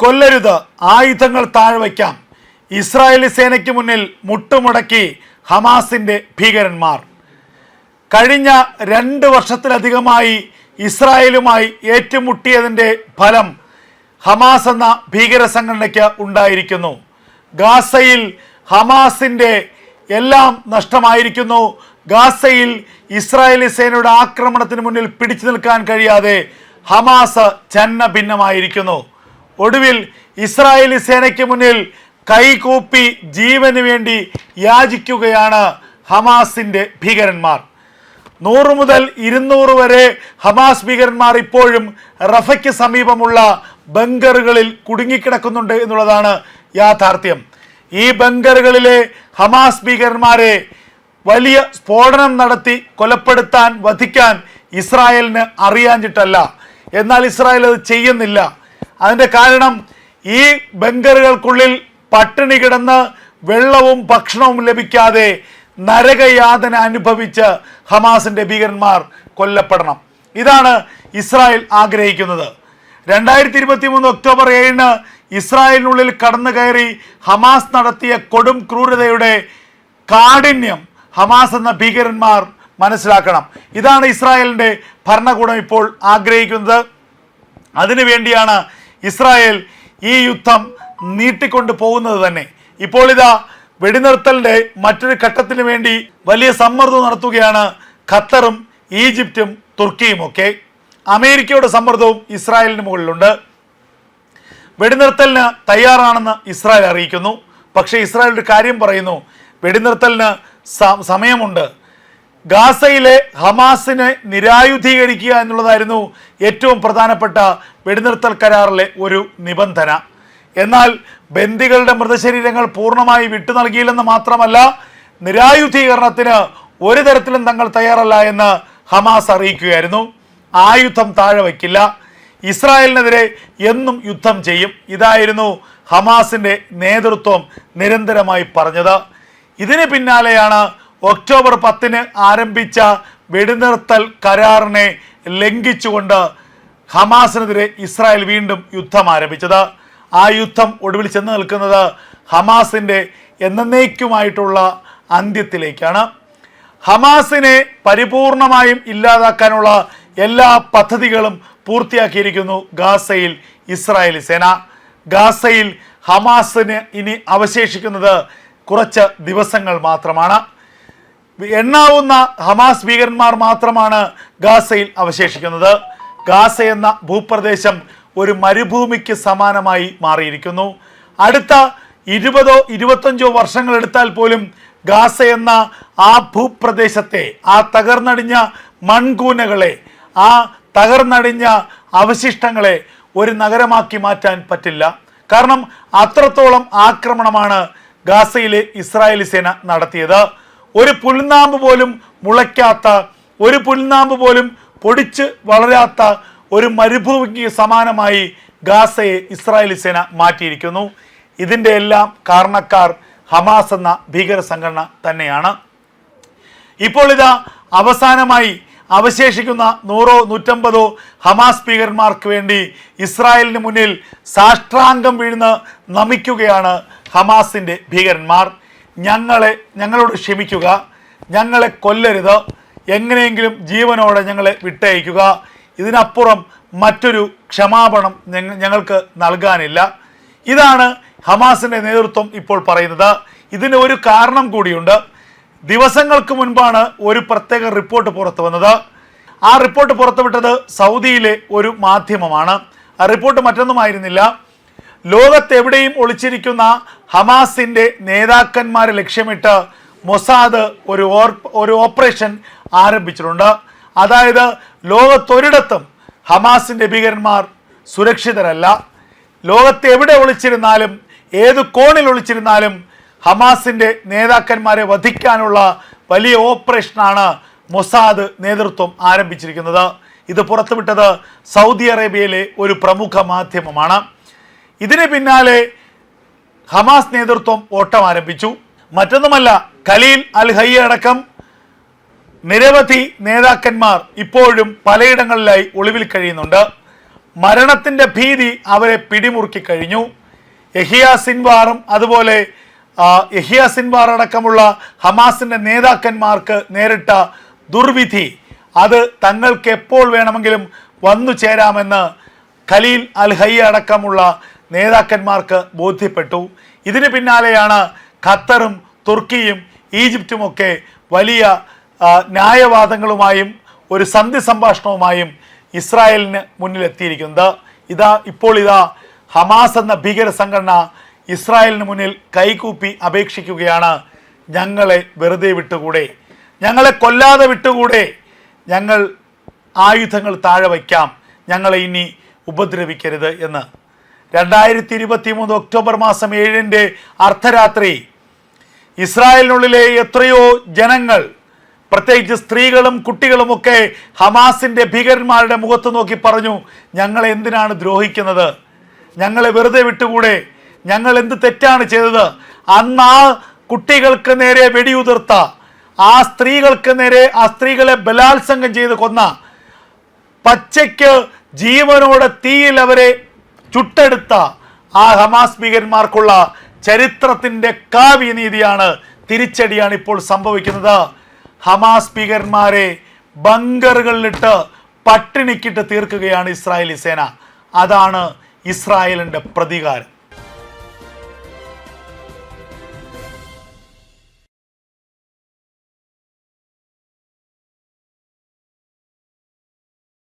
കൊല്ലരുത്. ആയുധങ്ങൾ താഴെ വയ്ക്കാം. ഇസ്രായേലി സേനയ്ക്ക് മുന്നിൽ മുട്ടുമുടക്കി ഹമാസിന്റെ ഭീകരന്മാർ. കഴിഞ്ഞ രണ്ട് വർഷത്തിലധികമായി ഇസ്രായേലുമായി ഏറ്റുമുട്ടിയതിന്റെ ഫലം ഹമാസ് എന്ന ഭീകര സംഘടനയ്ക്ക് ഉണ്ടായിരിക്കുന്നു. ഗാസയിൽ ഹമാസിന്റെ എല്ലാം നഷ്ടമായിരിക്കുന്നു. ഗാസയിൽ ഇസ്രായേലി സേനയുടെ ആക്രമണത്തിന് മുന്നിൽ പിടിച്ചു നിൽക്കാൻ കഴിയാതെ ഹമാസ് ഛന്ന ഭിന്നമായിരിക്കുന്നു ഒടുവിൽ ഇസ്രായേലി സേനയ്ക്ക് മുന്നിൽ കൈകൂപ്പി ജീവന് വേണ്ടി യാചിക്കുകയാണ് ഹമാസിന്റെ ഭീകരന്മാർ. നൂറ് മുതൽ ഇരുന്നൂറ് വരെ ഹമാസ് ഭീകരന്മാർ ഇപ്പോഴും റഫയ്ക്ക് സമീപമുള്ള ബങ്കറുകളിൽ കുടുങ്ങിക്കിടക്കുന്നുണ്ട് എന്നുള്ളതാണ് യാഥാർത്ഥ്യം. ഈ ബങ്കറുകളിലെ ഹമാസ് ഭീകരന്മാരെ വലിയ സ്ഫോടനം നടത്തി കൊലപ്പെടുത്താൻ വധിക്കാൻ ഇസ്രായേലിന് അറിയാഞ്ഞിട്ടല്ല. എന്നാൽ ഇസ്രായേൽ അത് ചെയ്യുന്നില്ല. അതിന്റെ കാരണം ഈ ബങ്കറുകൾക്കുള്ളിൽ പട്ടിണി കിടന്ന് വെള്ളവും ഭക്ഷണവും ലഭിക്കാതെ നരകയാതന അനുഭവിച്ച് ഹമാസിന്റെ ഭീകരന്മാർ കൊല്ലപ്പെടണം. ഇതാണ് ഇസ്രായേൽ ആഗ്രഹിക്കുന്നത്. രണ്ടായിരത്തി ഇരുപത്തി മൂന്ന് ഒക്ടോബർ ഏഴിന് ഇസ്രായേലിനുള്ളിൽ കടന്നു കയറി ഹമാസ് നടത്തിയ കൊടും ക്രൂരതയുടെ കാഠിന്യം ഹമാസ് എന്ന ഭീകരന്മാർ മനസ്സിലാക്കണം. ഇതാണ് ഇസ്രായേലിന്റെ ഭരണകൂടം ഇപ്പോൾ ആഗ്രഹിക്കുന്നത്. അതിനുവേണ്ടിയാണ് ഇസ്രായേൽ ഈ യുദ്ധം നീട്ടിക്കൊണ്ട് പോകുന്നത് തന്നെ. ഇപ്പോൾ ഇതാ വെടിനിർത്തലിന്റെ മറ്റൊരു ഘട്ടത്തിന് വേണ്ടി വലിയ സമ്മർദ്ദം നടത്തുകയാണ് ഖത്തറും ഈജിപ്തും തുർക്കിയും ഒക്കെ അമേരിക്കയുടെ സമ്മർദ്ദവും ഇസ്രായേലിന് മുകളിലുണ്ട്. വെടിനിർത്തലിന് തയ്യാറാണെന്ന് ഇസ്രായേൽ അറിയിക്കുന്നു. പക്ഷേ ഇസ്രായേൽ ഒരു കാര്യം പറയുന്നു. വെടിനിർത്തലിന് സമയമുണ്ട്. ഗാസയിലെ ഹമാസിനെ നിരായുധീകരിക്കുക എന്നുള്ളതായിരുന്നു ഏറ്റവും പ്രധാനപ്പെട്ട വെടിനിർത്തൽ കരാറിലെ ഒരു നിബന്ധന. എന്നാൽ ബന്ദികളുടെ മൃതശരീരങ്ങൾ പൂർണമായി വിട്ടു നൽകിയില്ലെന്ന് മാത്രമല്ല നിരായുധീകരണത്തിന് ഒരു തരത്തിലും തങ്ങൾ തയ്യാറല്ല എന്ന് ഹമാസ് അറിയിക്കുകയായിരുന്നു. ആയുധം താഴെ വയ്ക്കില്ല. ഇസ്രായേലിനെതിരെ എന്നും യുദ്ധം ചെയ്യും. ഇതായിരുന്നു ഹമാസിന്റെ നേതൃത്വം നിരന്തരമായി പറഞ്ഞത്. ഇതിന് പിന്നാലെയാണ് ഒക്ടോബർ പത്തിന് ആരംഭിച്ച വെടിനിർത്തൽ കരാറിനെ ലംഘിച്ചുകൊണ്ട് ഹമാസിനെതിരെ ഇസ്രായേൽ വീണ്ടും യുദ്ധം ആരംഭിച്ചത്. ആ യുദ്ധം ഒടുവിൽ ചെന്ന് നിൽക്കുന്നത് ഹമാസിന്റെ എന്നേക്കുമായിട്ടുള്ള അന്ത്യത്തിലേക്കാണ്. ഹമാസിനെ പരിപൂർണമായും ഇല്ലാതാക്കാനുള്ള എല്ലാ പദ്ധതികളും പൂർത്തിയാക്കിയിരിക്കുന്നു ഗാസയിൽ ഇസ്രായേലി സേന. ഗാസയിൽ ഹമാസിന് ഇനി അവശേഷിക്കുന്നത് കുറച്ച് ദിവസങ്ങൾ മാത്രമാണ്. എണ്ണാവുന്ന ഹമാസ് ഭീകരന്മാർ മാത്രമാണ് ഗാസയിൽ അവശേഷിക്കുന്നത്. ഗാസ എന്ന ഭൂപ്രദേശം ഒരു മരുഭൂമിക്ക് സമാനമായി മാറിയിരിക്കുന്നു. അടുത്ത ഇരുപതോ ഇരുപത്തഞ്ചോ വർഷങ്ങൾ എടുത്താൽ പോലും ഗാസ എന്ന ആ ഭൂപ്രദേശത്തെ ആ തകർന്നടിഞ്ഞ മൺകൂനകളെ ആ തകർന്നടിഞ്ഞ അവശിഷ്ടങ്ങളെ ഒരു നഗരമാക്കി മാറ്റാൻ പറ്റില്ല. കാരണം അത്രത്തോളം ആക്രമണമാണ് ഗാസയിലെ ഇസ്രായേലി സേന നടത്തിയത്. ഒരു പുൽനാമ്പ് പോലും മുളയ്ക്കാത്ത ഒരു പുൽനാമ്പ് പോലും പൊടിച്ച് വളരാത്ത ഒരു മരുഭൂമിക്ക് സമാനമായി ഗാസയെ ഇസ്രായേലി സേന മാറ്റിയിരിക്കുന്നു. ഇതിന്റെ എല്ലാം കാരണക്കാർ ഹമാസ് എന്ന ഭീകര സംഘടന തന്നെയാണ്. ഇപ്പോൾ ഇതാ അവസാനമായി അവശേഷിക്കുന്ന നൂറോ നൂറ്റമ്പതോ ഹമാസ് ഭീകരന്മാർക്ക് വേണ്ടി ഇസ്രായേലിന് മുന്നിൽ സാഷ്ട്രാംഗം വീഴുന്ന നമിക്കുകയാണ് ഹമാസിന്റെ ഭീകരന്മാർ. ഞങ്ങളെ ഞങ്ങളോട് ക്ഷമിക്കുക. ഞങ്ങളെ കൊല്ലരുത്. എങ്ങനെയെങ്കിലും ജീവനോടെ ഞങ്ങളെ വിട്ടയക്കുക. ഇതിനപ്പുറം മറ്റൊരു ക്ഷമാപണം ഞങ്ങ ഞങ്ങൾക്ക് നൽകാനില്ല. ഇതാണ് ഹമാസിന്റെ നേതൃത്വം ഇപ്പോൾ പറയുന്നത്. ഇതിന് ഒരു കാരണം കൂടിയുണ്ട്. ദിവസങ്ങൾക്ക് മുൻപാണ് ഒരു പ്രത്യേക റിപ്പോർട്ട് പുറത്തു വന്നത്. ആ റിപ്പോർട്ട് പുറത്തുവിട്ടത് സൗദിയിലെ ഒരു മാധ്യമമാണ്. ആ റിപ്പോർട്ട് മറ്റൊന്നുമായിരുന്നില്ല ലോകത്തെവിടെയും ഒളിച്ചിരിക്കുന്ന ഹമാസിന്റെ നേതാക്കന്മാരെ ലക്ഷ്യമിട്ട് മൊസാദ് ഒരു ഒരു ഓപ്പറേഷൻ ആരംഭിച്ചിട്ടുണ്ട്. അതായത് ലോകത്തൊരിടത്തും ഹമാസിന്റെ ഭീകരന്മാർ സുരക്ഷിതരല്ല. ലോകത്ത് എവിടെ ഒളിച്ചിരുന്നാലും ഏത് കോണിൽ ഒളിച്ചിരുന്നാലും ഹമാസിന്റെ നേതാക്കന്മാരെ വധിക്കാനുള്ള വലിയ ഓപ്പറേഷനാണ് മൊസാദ് നേതൃത്വം ആരംഭിച്ചിരിക്കുന്നത്. ഇത് പുറത്തുവിട്ടത് സൗദി അറേബ്യയിലെ ഒരു പ്രമുഖ മാധ്യമമാണ്. ഇതിന് പിന്നാലെ ഹമാസ് നേതൃത്വം ഓട്ടം ആരംഭിച്ചു. മറ്റൊന്നുമല്ല ഖലീൽ അൽ ഹയ്യ അടക്കം നിരവധി നേതാക്കന്മാർ ഇപ്പോഴും പലയിടങ്ങളിലായി ഒളിവിൽ കഴിയുന്നുണ്ട്. മരണത്തിന്റെ ഭീതി അവരെ പിടിമുറുക്കി കഴിഞ്ഞു. യഹിയ സിൻവാറും അതുപോലെ യഹിയ സിൻവാർ അടക്കമുള്ള ഹമാസിന്റെ നേതാക്കന്മാർക്ക് നേരിട്ട ദുർവിധി. അത് തങ്ങൾക്ക് എപ്പോൾ വേണമെങ്കിലും വന്നു ചേരാമെന്ന് ഖലീൽ അൽ ഹയ്യ അടക്കമുള്ള നേതാക്കന്മാർക്ക് ബോധ്യപ്പെട്ടു. ഇതിന് പിന്നാലെയാണ് ഖത്തറും തുർക്കിയും ഈജിപ്തുമൊക്കെ വലിയ ന്യായവാദങ്ങളുമായും ഒരു സന്ധി സംഭാഷണവുമായും ഇസ്രായേലിന് മുന്നിലെത്തിയിരിക്കുന്നത്. ഇതാ ഇപ്പോൾ ഇതാ ഹമാസ് എന്ന ഭീകര സംഘടന ഇസ്രായേലിന് മുന്നിൽ കൈകൂപ്പി അപേക്ഷിക്കുകയാണ്. ഞങ്ങളെ വെറുതെ വിട്ടുകൂടെ? ഞങ്ങളെ കൊല്ലാതെ വിട്ടുകൂടെ? ഞങ്ങൾ ആയുധങ്ങൾ താഴെ വയ്ക്കാം. ഞങ്ങളെ ഇനി ഉപദ്രവിക്കരുത് എന്ന്. രണ്ടായിരത്തി ഇരുപത്തി മൂന്ന് ഒക്ടോബർ മാസം ഏഴിന്റെ അർദ്ധരാത്രി ഇസ്രായേലിനുള്ളിലെ എത്രയോ ജനങ്ങൾ പ്രത്യേകിച്ച് സ്ത്രീകളും കുട്ടികളുമൊക്കെ ഹമാസിന്റെ ഭീകരന്മാരുടെ മുഖത്ത് നോക്കി പറഞ്ഞു ഞങ്ങളെ എന്തിനാണ് ദ്രോഹിക്കുന്നത്? ഞങ്ങളെ വെറുതെ വിട്ടുകൂടെ? ഞങ്ങൾ എന്ത് തെറ്റാണ് ചെയ്തത്? അന്ന് ആ കുട്ടികൾക്ക് നേരെ വെടിയുതിർത്ത ആ സ്ത്രീകൾക്ക് നേരെ ആ സ്ത്രീകളെ ബലാത്സംഗം ചെയ്ത് കൊന്ന പച്ചയ്ക്ക് ജീവനോടെ തീയിൽ അവരെ ചുട്ടെടുത്ത ആ ഹമാസ് ഭീകരന്മാർക്കുള്ള ചരിത്രത്തിന്റെ കാവ്യനീതിയാണ് തിരിച്ചടിയാണ് ഇപ്പോൾ സംഭവിക്കുന്നത്. ഹമാസ് ഭീകരന്മാരെ ബങ്കറുകളിലിട്ട് പട്ടിണിക്കിട്ട് തീർക്കുകയാണ് ഇസ്രായേലി സേന. അതാണ് ഇസ്രായേലിന്റെ പ്രതികാരം.